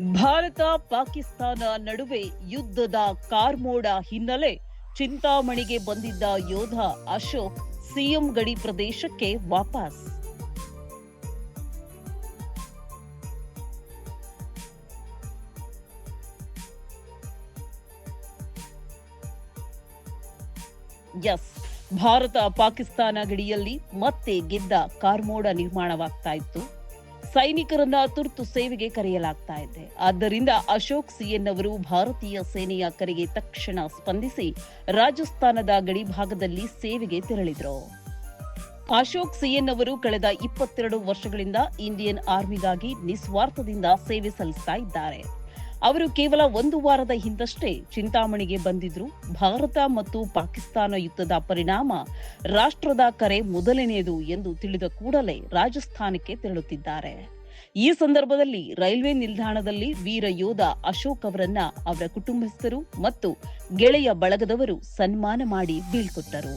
ಭಾರತ ಪಾಕಿಸ್ತಾನ ನಡುವೆ ಯುದ್ಧದ ಕಾರ್ಮೋಡ ಹಿನ್ನೆಲೆ ಚಿಂತಾಮಣಿಗೆ ಬಂದಿದ್ದ ಯೋಧ ಅಶೋಕ್ ಸಿಎಂ ಗಡಿ ಪ್ರದೇಶಕ್ಕೆ ವಾಪಸ್. ಎಸ್, ಭಾರತ ಪಾಕಿಸ್ತಾನ ಗಡಿಯಲ್ಲಿ ಮತ್ತೆ ಗೆದ್ದ ಕಾರ್ಮೋಡ ನಿರ್ಮಾಣವಾಗ್ತಾ ಇತ್ತು. ಸೈನಿಕರನ್ನ ತುರ್ತು ಸೇವೆಗೆ ಕರೆಯಲಾಗ್ತಾ ಇದೆ. ಆದ್ದರಿಂದ ಅಶೋಕ್ ಸಿಎನ್ ಅವರು ಭಾರತೀಯ ಸೇನೆಯ ಕರೆಗೆ ತಕ್ಷಣ ಸ್ಪಂದಿಸಿ ರಾಜಸ್ಥಾನದ ಗಡಿ ಭಾಗದಲ್ಲಿ ಸೇವೆಗೆ ತೆರಳಿದರು. ಅಶೋಕ್ ಸಿಎನ್ ಅವರು ಕಳೆದ ಇಪ್ಪತ್ತೆರಡು ವರ್ಷಗಳಿಂದ ಇಂಡಿಯನ್ ಆರ್ಮಿಗಾಗಿ ನಿಸ್ವಾರ್ಥದಿಂದ ಸೇವೆ ಸಲ್ಲಿಸ್ತಾ ಇದ್ದಾರೆ. ಅವರು ಕೇವಲ ಒಂದು ವಾರದ ಹಿಂದಷ್ಟೇ ಚಿಂತಾಮಣಿಗೆ ಬಂದಿದ್ರು. ಭಾರತ ಮತ್ತು ಪಾಕಿಸ್ತಾನ ಯುದ್ಧದ ಪರಿಣಾಮ ರಾಷ್ಟ್ರದ ಕರೆ ಮೊದಲನೆಯದು ಎಂದು ತಿಳಿದ ಕೂಡಲೇ ರಾಜಸ್ಥಾನಕ್ಕೆ ತೆರಳುತ್ತಿದ್ದಾರೆ. ಈ ಸಂದರ್ಭದಲ್ಲಿ ರೈಲ್ವೆ ನಿಲ್ದಾಣದಲ್ಲಿ ವೀರ ಯೋಧ ಅಶೋಕ್ ಅವರನ್ನ ಅವರ ಕುಟುಂಬಸ್ಥರು ಮತ್ತು ಗೆಳೆಯ ಬಳಗದವರು ಸನ್ಮಾನ ಮಾಡಿ ಬೀಳ್ಕೊಟ್ಟರು.